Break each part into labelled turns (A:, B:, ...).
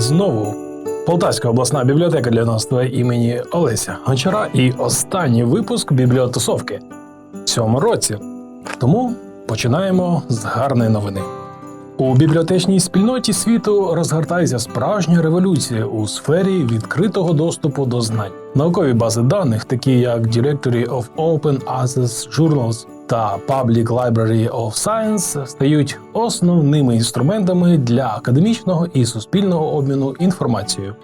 A: знову Полтавська обласна бібліотека для наства імені Олеся Гончара і останній випуск бібліотусовки в цьому році. Тому починаємо з гарної новини. У бібліотечній спільноті світу розгортається справжня революція у сфері відкритого доступу до знань. Наукові бази даних, такі як Directory of Open Access Journals та Public Library of Science, стають основними інструментами для академічного і суспільного обміну інформацією.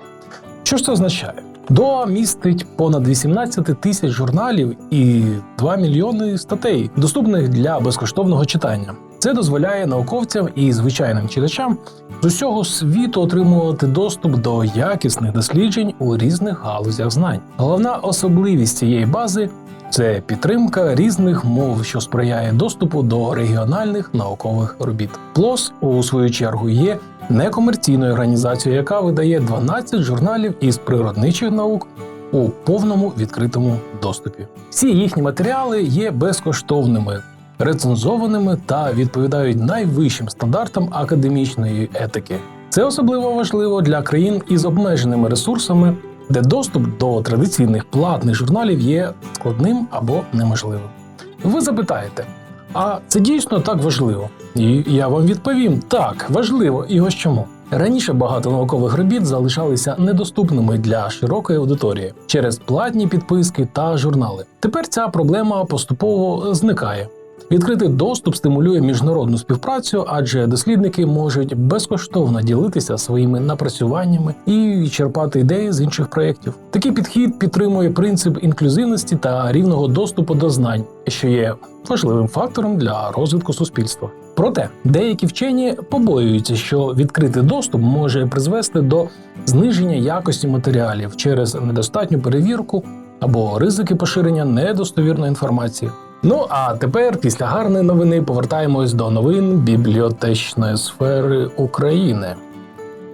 A: Що ж це означає? ДОА містить понад 18 тисяч журналів і 2 мільйони статей, доступних для безкоштовного читання. Це дозволяє науковцям і звичайним читачам з усього світу отримувати доступ до якісних досліджень у різних галузях знань. Головна особливість цієї бази це підтримка різних мов, що сприяє доступу до регіональних наукових робіт. ПЛОС, у свою чергу, є некомерційною організацією, яка видає 12 журналів із природничих наук у повному відкритому доступі. Всі їхні матеріали є безкоштовними, рецензованими та відповідають найвищим стандартам академічної етики. Це особливо важливо для країн із обмеженими ресурсами, де доступ до традиційних платних журналів є складним або неможливим. Ви запитаєте, а це дійсно так важливо? І я вам відповім: так, важливо, і ось чому. Раніше багато наукових робіт залишалися недоступними для широкої аудиторії через платні підписки та журнали. Тепер ця проблема поступово зникає. Відкритий доступ стимулює міжнародну співпрацю, адже дослідники можуть безкоштовно ділитися своїми напрацюваннями і черпати ідеї з інших проєктів. Такий підхід підтримує принцип інклюзивності та рівного доступу до знань, що є важливим фактором для розвитку суспільства. Проте деякі вчені побоюються, що відкритий доступ може призвести до зниження якості матеріалів через недостатню перевірку або ризики поширення недостовірної інформації. Ну а тепер, після гарної новини, повертаємось до новин бібліотечної сфери України.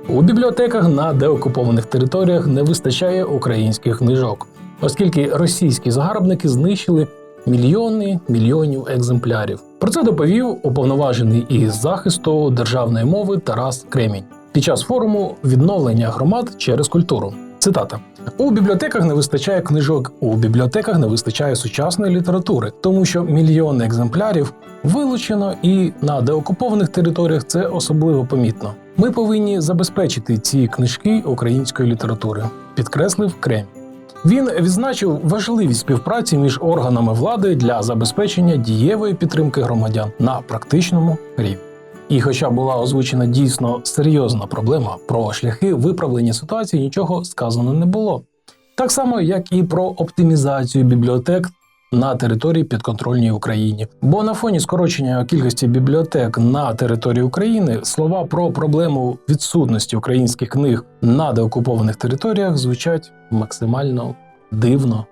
A: У бібліотеках на деокупованих територіях не вистачає українських книжок, оскільки російські загарбники знищили мільйони мільйонів екземплярів. Про це доповів уповноважений із захисту державної мови Тарас Кремінь під час форуму відновлення громад через культуру. Цитата: у бібліотеках не вистачає книжок, у бібліотеках не вистачає сучасної літератури, тому що мільйони екземплярів вилучено, і на деокупованих територіях це особливо помітно. Ми повинні забезпечити ці книжки української літератури, підкреслив Кремінь. Він відзначив важливість співпраці між органами влади для забезпечення дієвої підтримки громадян на практичному рівні. І, хоча була озвучена дійсно серйозна проблема про шляхи виправлення ситуації, нічого сказано не було. Так само, як і про оптимізацію бібліотек на території підконтрольній Україні. Бо на фоні скорочення кількості бібліотек на території України слова про проблему відсутності українських книг на деокупованих територіях звучать максимально дивно.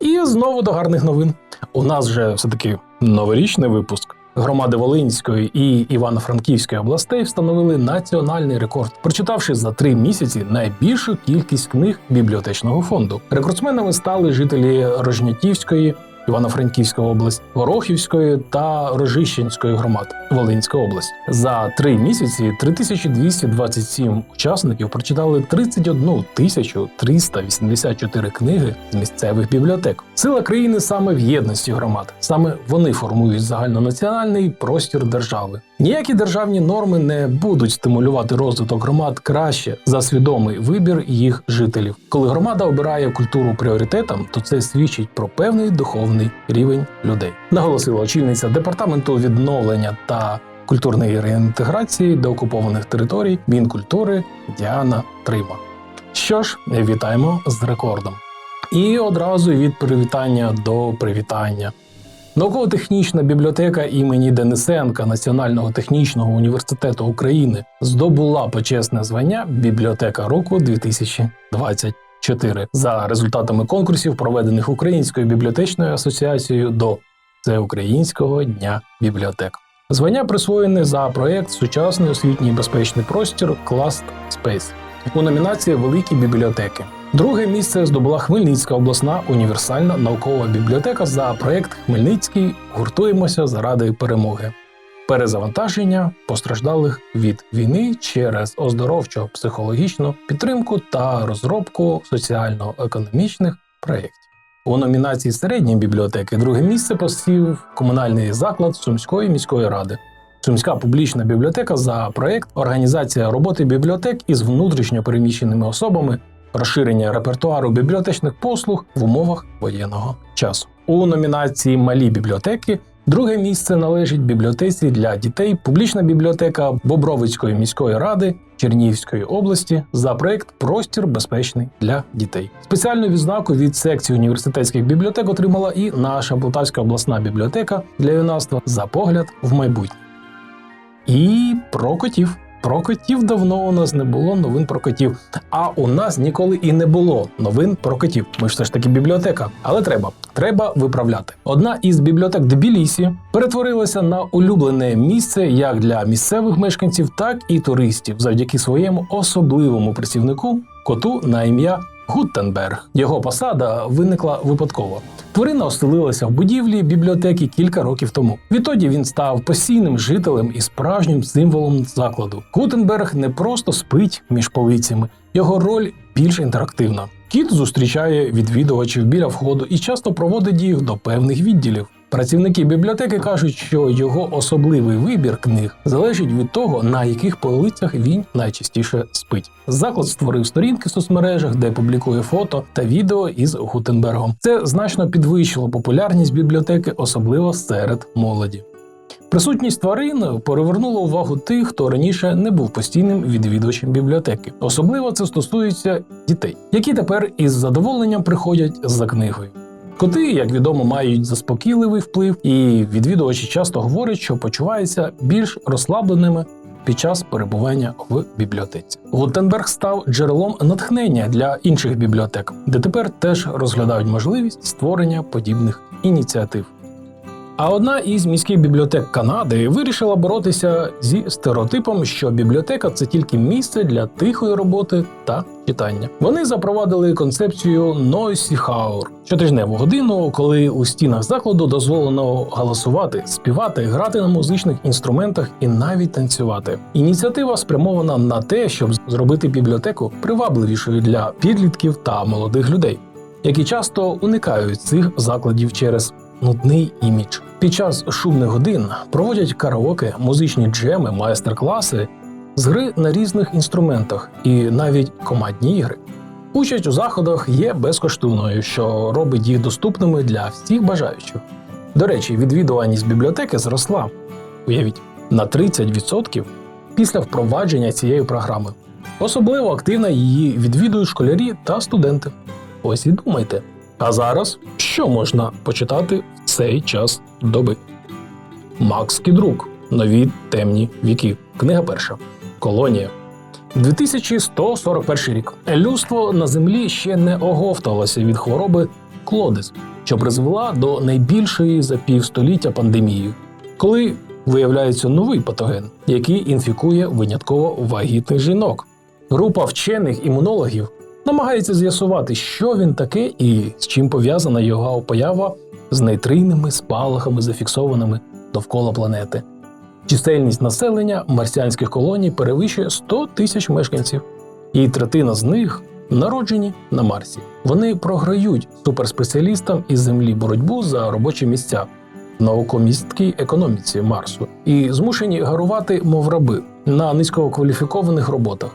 A: І знову до гарних новин. У нас вже все таки новорічний випуск. Громади Волинської і Івано-Франківської областей встановили національний рекорд, прочитавши за три місяці найбільшу кількість книг бібліотечного фонду. Рекордсменами стали жителі Рожнятівської, Івано-Франківська область, Ворохівської та Рожищенської громад Волинська область. За три місяці 3227 учасників прочитали 31 тисячу 384 книги з місцевих бібліотек. Сила країни саме в єдності громад. Саме вони формують загальнонаціональний простір держави. Ніякі державні норми не будуть стимулювати розвиток громад краще за свідомий вибір їх жителів. Коли громада обирає культуру пріоритетом, то це свідчить про певний духовний рівень людей. Наголосила очільниця департаменту відновлення та культурної реінтеграції до окупованих територій Мінкультури Діана Трима. Що ж, вітаємо з рекордом. І одразу від привітання до привітання. Науково-технічна бібліотека імені Денисенка Національного технічного університету України здобула почесне звання Бібліотека року 2024 за результатами конкурсів, проведених Українською бібліотечною асоціацією до Всеукраїнського дня бібліотек. Звання присвоєне за проєкт Сучасний освітній безпечний простір Clast Space у номінації Великі бібліотеки. Друге місце здобула Хмельницька обласна універсальна наукова бібліотека за проєкт Хмельницький гуртуємося заради перемоги. перезавантаження постраждалих від війни через оздоровчо психологічну підтримку та розробку соціально-економічних проєктів. У номінації середньої бібліотеки друге місце посів комунальний заклад Сумської міської ради. Сумська публічна бібліотека за проєкт Організація роботи бібліотек із внутрішньо переміщеними особами, розширення репертуару бібліотечних послуг в умовах воєнного часу. У номінації Малі бібліотеки друге місце належить бібліотеці для дітей Публічна бібліотека Бобровицької міської ради Чернігівської області за проект Простір безпечний для дітей. Спеціальну відзнаку від секції університетських бібліотек отримала і наша Полтавська обласна бібліотека для юнацтва за погляд в майбутнє. І про котів. Про котів давно у нас не було новин про котів. А у нас ніколи і не було новин про котів. Ми ж все ж таки бібліотека. Але треба, треба виправляти. Одна із бібліотек Тбілісі перетворилася на улюблене місце як для місцевих мешканців, так і туристів завдяки своєму особливому працівнику коту на ім'я Гутенберг. Його посада виникла випадково. Тварина оселилася в будівлі бібліотеки кілька років тому. Відтоді він став постійним жителем і справжнім символом закладу. Гутенберг не просто спить між полицями, його роль більш інтерактивна. Кіт зустрічає відвідувачів біля входу і часто проводить їх до певних відділів. Працівники бібліотеки кажуть, що його особливий вибір книг залежить від того, на яких полицях він найчастіше спить. Заклад створив сторінки в соцмережах, де публікує фото та відео із Гутенбергом. Це значно підвищило популярність бібліотеки, особливо серед молоді. Присутність тварин перевернула увагу тих, хто раніше не був постійним відвідувачем бібліотеки. Особливо це стосується дітей, які тепер із задоволенням приходять за книгою. Коти, як відомо, мають заспокійливий вплив, і відвідувачі часто говорять, що почуваються більш розслабленими під час перебування в бібліотеці. Гутенберг став джерелом натхнення для інших бібліотек, де тепер теж розглядають можливість створення подібних ініціатив. А одна із міських бібліотек Канади вирішила боротися зі стереотипом, що бібліотека це тільки місце для тихої роботи та читання. Вони запровадили концепцію Hour – щотижневу годину, коли у стінах закладу дозволено голосувати, співати, грати на музичних інструментах і навіть танцювати. Ініціатива спрямована на те, щоб зробити бібліотеку привабливішою для підлітків та молодих людей, які часто уникають цих закладів через нудний імідж. Під час шумних годин проводять караоке, музичні джеми, майстер-класи з гри на різних інструментах і навіть командні ігри. Участь у заходах є безкоштовною, що робить їх доступними для всіх бажаючих. До речі, відвідуваність бібліотеки зросла, уявіть, на 30% після впровадження цієї програми. Особливо активно її відвідують школярі та студенти. Ось і думайте. А зараз що можна почитати в цей час доби? Макс Кідрук. Нові темні віки. Книга перша. Колонія. 2141 рік. Людство на землі ще не оговталося від хвороби Клодис, що призвела до найбільшої за півстоліття пандемії, коли виявляється новий патоген, який інфікує винятково вагітних жінок. Група вчених імунологів намагається з'ясувати, що він таке і з чим пов'язана його поява з нейтринними спалахами, зафіксованими довкола планети. Чисельність населення марсіанських колоній перевищує 100 тисяч мешканців, і третина з них народжені на Марсі. Вони програють суперспеціалістам із землі боротьбу за робочі місця в наукомісткій економіці Марсу і змушені гарувати, мов раби, на низькокваліфікованих роботах.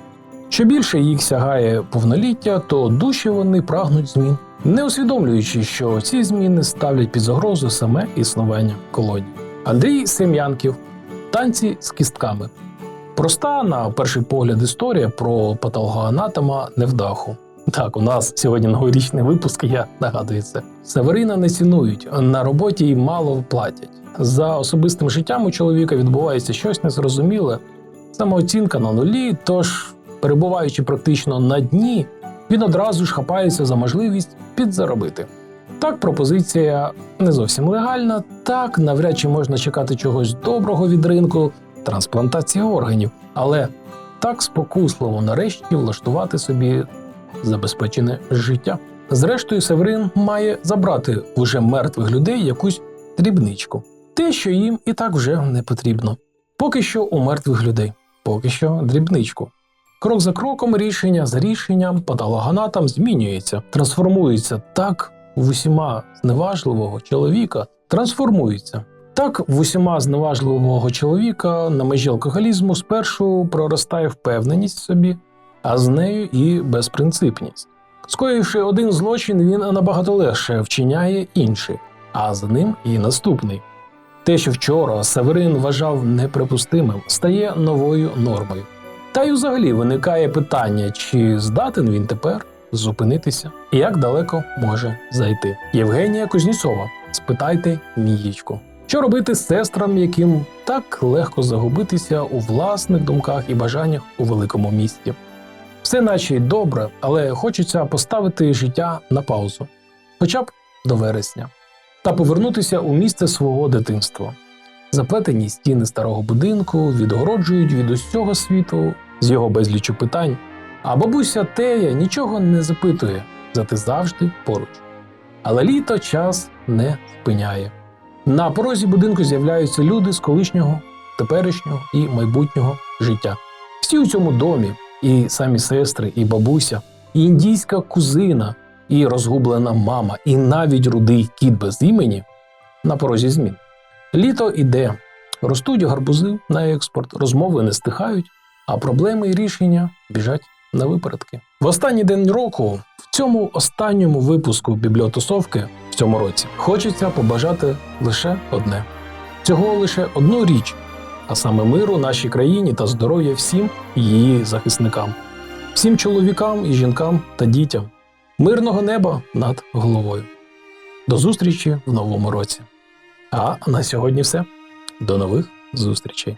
A: Що більше їх сягає повноліття, то дужче вони прагнуть змін, не усвідомлюючи, що ці зміни ставлять під загрозу саме існування колонії. Андрій Сем'янків танці з кістками. Проста, на перший погляд, історія про патологоанатома невдаху. Так, у нас сьогодні новорічний випуск, я нагадую це. Северина не цінують, на роботі їй мало платять. За особистим життям у чоловіка відбувається щось незрозуміле, самооцінка на нулі, тож, перебуваючи практично на дні, він одразу ж хапається за можливість підзаробити. Так, пропозиція не зовсім легальна, так навряд чи можна чекати чогось доброго від ринку трансплантації органів, але так спокусливо нарешті влаштувати собі забезпечене життя. Зрештою, Северин має забрати уже мертвих людей якусь дрібничку. те, що їм і так вже не потрібно. Поки що у мертвих людей, поки що дрібничку. Крок за кроком, рішення за рішенням, патологоанатом змінюється, трансформується так в усіма зневажливого чоловіка, трансформується. Так в усіма зневажливого чоловіка на межі алкоголізму спершу проростає впевненість в собі, а з нею і безпринципність. Скоївши один злочин, він набагато легше вчиняє інший, а за ним і наступний. Те, що вчора Северин вважав неприпустимим, стає новою нормою. Та й взагалі виникає питання, чи здатен він тепер зупинитися, і як далеко може зайти. Євгенія Кузнєцова, спитайте Мієчку. Що робити з сестрам, яким так легко загубитися у власних думках і бажаннях у великому місті? Все наче й добре, але хочеться поставити життя на паузу, хоча б до вересня, та повернутися у місце свого дитинства. Заплетені стіни старого будинку відгороджують від усього світу з його безлічу питань, а бабуся Тея нічого не запитує, зате завжди поруч. Але літо час не спиняє. На порозі будинку з'являються люди з колишнього, теперішнього і майбутнього життя. Всі у цьому домі, і самі сестри, і бабуся, і індійська кузина, і розгублена мама, і навіть рудий кіт без імені на порозі змін. Літо іде, ростуть гарбузи на експорт, розмови не стихають, а проблеми і рішення біжать на випередки. В останній день року, в цьому останньому випуску бібліотусовки в цьому році, хочеться побажати лише одне: цього лише одну річ, а саме миру нашій країні та здоров'я всім її захисникам, всім чоловікам і жінкам та дітям, мирного неба над головою. До зустрічі в новому році. А на сьогодні все. До нових зустрічей.